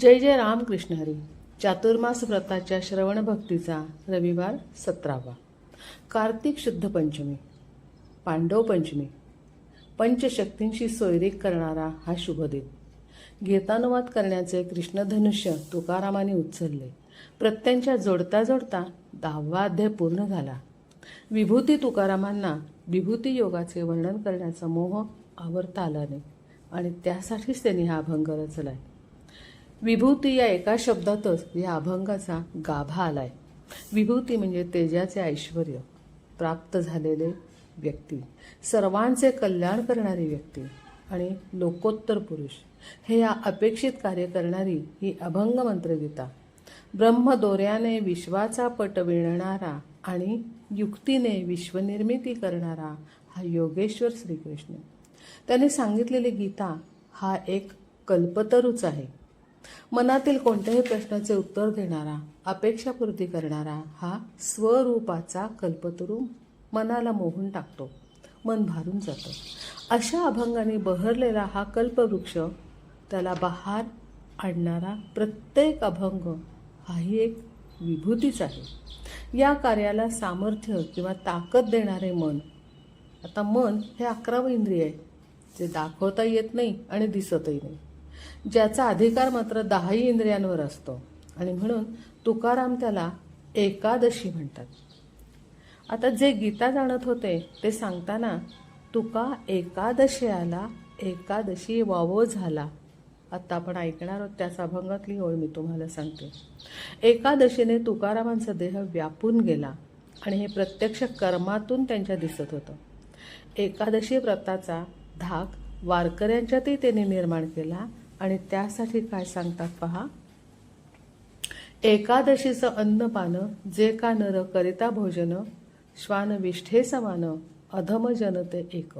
जय जय रामकृष्ण हरी. चातुर्मास व्रताच्या श्रवण भक्तीचा रविवार सतरावा. कार्तिक शुद्ध पंचमी. पांडव पंचमी. पंचशक्तींशी सोयरीक करणारा हा शुभ दिन. गीतानुवाद करण्याचे कृष्णधनुष्य तुकारामाने उचलले. प्रत्यांच्या जोडता जोडता दहावा अध्याय पूर्ण झाला. विभूती तुकारामांना विभूती योगाचे वर्णन करण्याचा मोह आवरता आला नाही. आणि त्यासाठीच त्यांनी हा अभंग रचला आहे विभूती या एका शब्दातच या अभंगाचा गाभा आलाय. विभूती म्हणजे तेजाचे ऐश्वर प्राप्त झालेले व्यक्ती सर्वांचे कल्याण करणारी व्यक्ती आणि लोकोत्तर पुरुष. हे या अपेक्षित कार्य करणारी ही अभंग मंत्रगीता. ब्रह्मदोऱ्याने विश्वाचा पट विणणारा आणि युक्तीने विश्वनिर्मिती करणारा हा योगेश्वर श्रीकृष्ण. त्याने सांगितलेली गीता हा एक कल्पतरूच आहे. मनातील कोणत्याही प्रश्नाचे उत्तर देणारा अपेक्षापूर्ती करणारा हा स्वरूपाचा कल्पतरू मनाला मोहून टाकतो मन भारून जातं. अशा अभंगाने बहरलेला हा कल्पवृक्ष त्याला बहार आणणारा प्रत्येक अभंग हाही एक विभूतीच आहे. या कार्याला सामर्थ्य किंवा ताकद देणारे मन आता मन हे अकरावं इंद्रिय आहे. जे दाखवता येत नाही आणि दिसतही नाही. ज्याचा अधिकार मात्र दहाही इंद्रियांवर असतो. आणि म्हणून तुकाराम त्याला एकादशी म्हणतात. आता जे गीता जाणत होते ते सांगताना तुका एकादशी आला एकादशी वावो झाला. आता आपण ऐकणार आहोत त्याच अभंगातली ओळ मी तुम्हाला सांगते. एकादशीने तुकारामांचा देह व्यापून गेला आणि हे प्रत्यक्ष कर्मातून त्यांच्या दिसत होतं. एकादशी व्रताचा धाक वारकऱ्यांच्यातही त्यांनी निर्माण केला. आणि त्यासाठी काय सांगतात पहा? एकादशीचं अन्नपान जे का नर करिता भोजन श्वान विष्ठे समान अधम जनते एक.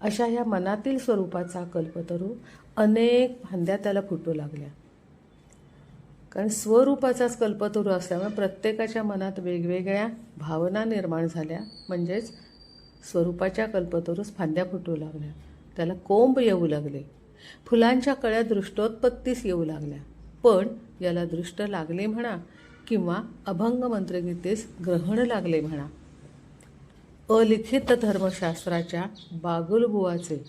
अशा ह्या मनातील स्वरूपाचा कल्पतरू अनेक फांद्या त्याला फुटू लागल्या. कारण स्वरूपाचाच कल्पतरू असल्यामुळे प्रत्येकाच्या मनात वेगवेगळ्या भावना निर्माण झाल्या. म्हणजेच स्वरूपाच्या कल्पतरूस फांद्या फुटू लागल्या. त्याला कोंब येऊ लागले. फुलांच्या कळ्या दृष्टोत्पत्तीस येऊ लागल्या. पण याला दृष्ट लागले म्हणा किंवा अभंग मंत्रगीतेस ग्रहण लागले म्हणा. अलिखित धर्मशास्त्राच्या बागुलबुवाचे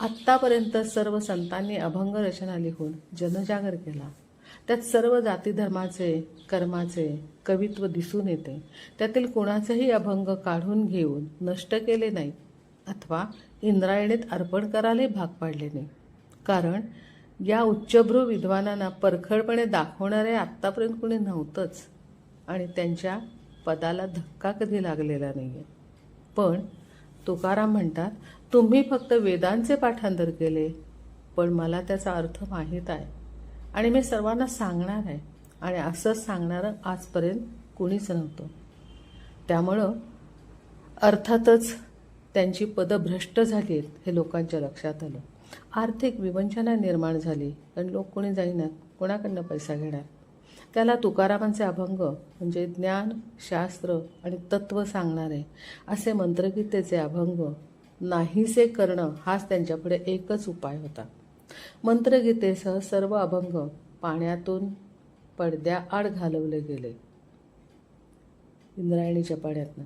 आत्तापर्यंत सर्व संतांनी अभंग रचना लिहून जनजागर केला. त्यात सर्व जाती धर्माचे कर्माचे कवित्व दिसून येते. त्यातील कुणाचाही अभंग काढून घेऊन नष्ट केले नाही अथवा इंद्रायणीत अर्पण करायला भाग पाडले नाही. कारण या उच्चभ्रू विद्वानांना परखडपणे दाखवणारे आत्तापर्यंत कुणी नव्हतंच आणि त्यांच्या पदाला धक्का कधी लागलेला नाही आहे पण तुकाराम म्हणतात तुम्ही फक्त वेदांचे पाठांतर केले पण मला त्याचा अर्थ माहीत आहे. आणि मी सर्वांना सांगणार आहे. आणि असंच सांगणारं आजपर्यंत कुणीच नव्हतं. त्यामुळं अर्थातच त्यांची पदं भ्रष्ट झाली आहेत हे लोकांच्या लक्षात आलं. आर्थिक विवंचना निर्माण झाली. कारण लोक कोणी जाईनात? कोणाकडनं पैसा घेणार? त्याला तुकारामांचे अभंग म्हणजे ज्ञान शास्त्र आणि तत्व सांगणारे असे मंत्रगीतेचे अभंग नाहीसे करणं हाच त्यांच्यापुढे एकच उपाय होता. मंत्रगीतेसह सर्व अभंग पाण्यातून पडद्याआड घालवले गेले. इंद्रायणीच्या पाण्यातनं.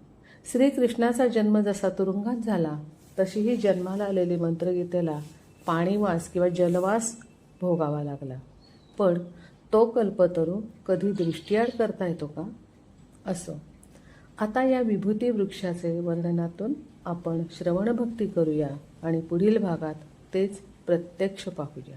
श्रीकृष्णाचा जन्म जसा तुरुंगात झाला तशी ही जन्माला आलेली मंत्रगीतेला पाणीवास किंवा जलवास भोगावा लागला. पण तो कल्पतरू कधी दृष्टीआड करता येतो का? असो. आता या विभूती वृक्षाचे वर्णनातून आपण श्रवणभक्ती करूया आणि पुढील भागात तेच प्रत्यक्ष पाहूया.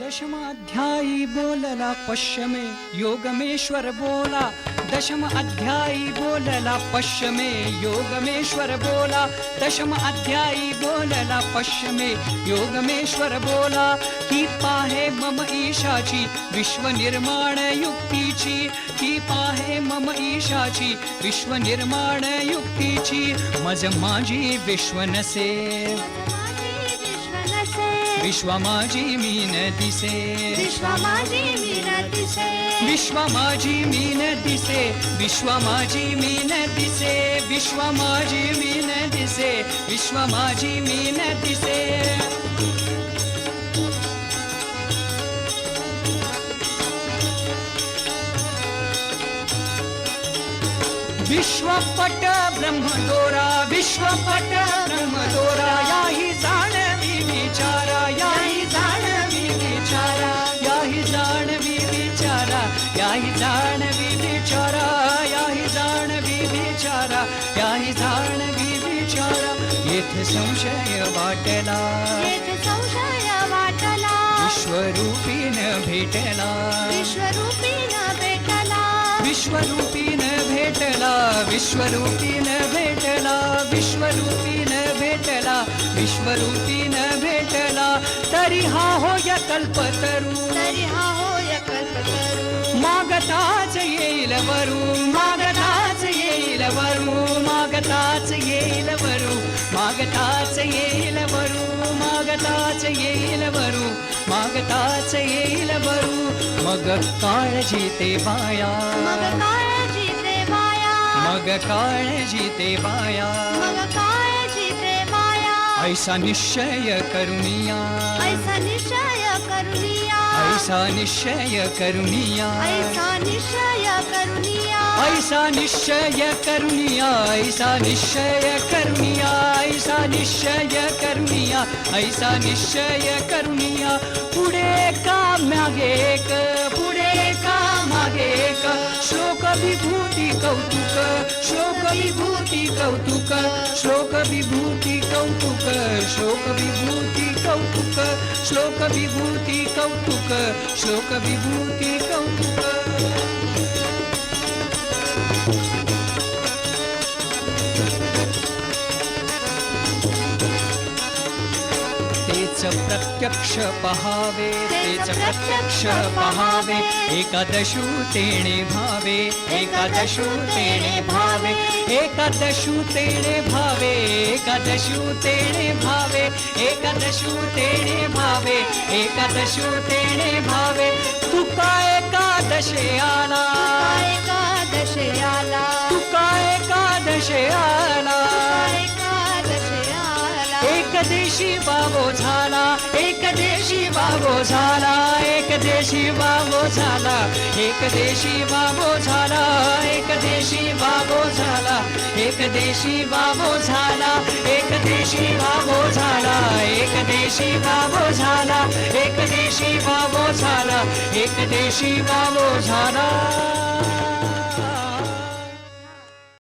दशमाध्यायी बोलला पश्चमे योगमेश्वर बोला. दशम अध्यायी बोलला पश्चमे योगमेश्वर बोला. दशम अध्यायी बोलला पश्चमे योगमेश्वर बोला. ही पाहे मम ईशाची विश्वनिर्माण युक्तीची ही पाहे मम ईशाची विश्वनिर्माण युक्तीची मज माझी विश्वनसे नसे. विश्व माझी दिसे मी न दिसे विश्वमाजी मी न दिसे विश्वमाजी मी न दिसे विश्वमाजी मी न दिसे विश्वमाजी मी न दिसे विश्वपट ब्रह्मदोरा विश्वपट ब्रह्मदोरा याही जाणवी विचारा याही जाणवी विचारा याही जाणवी विचारा याही जाणवी विचारा याही जाणवी विचारा याही जाणवी विचारा येथे संशय वाटला. येथे संशय वाटला. विश्वरूपीन भेटला. विश्वरूपीन विश्वरूपीन भेटला विश्वरूपीन भेटला विश्वरूपीन भेटला विश्वरूपीन भेटला. तरी हा होय कल्पतरू तरी हा होय कल्पतरू मागताच येईल वरू. मागताच येईल वरू. मागताच येईल वरू. वरू मागताच येईल वरू मागताच येईल वरू. मग काळजी ते बाया. मग काळजी ते बाया. ऐसा निश्चय करुनिया ऐसा निश्चय करुनिया ऐसा निश्चय करुनिया ऐसा निश्चय करुनिया ऐसा निश्चय करुनिया ऐसा निश्चय करुनिया ऐसा निश्चय करुनिया ऐसा निश्चय करुनिया पुढे का मागे एक पुढे का मागे एक। श्लोक विभूती कौतुक श्लोक विभूती कौतुक श्लोक विभूती कौतुक श्लोक विभूती कौतुक श्लोक विभूती कौतुक श्लोक विभूती कौतुक। प्रत्यक्ष पहावे तेच प्रत्यक्ष पहावे एकादशू तेणे भावे एकादशू तेणे भावे एकादशू तेणे भावे एकादशू तेणे भावे एकादशू तेणे भावे एकादशू तेणे भावे तुका एकादशे आला. एकादशी आला. तुका एकादशे आला. देशी बाबो झाला एक देशी बाबो झाला एक देशी बाबो झाला एक देशी बाबो झाला एक देशी बाबो झाला एक देशी बाबो झाला एक देशी बाबो झाला एक देशी बाबो झाला एक देशी बाबो झाला एक देशी बाबो झाला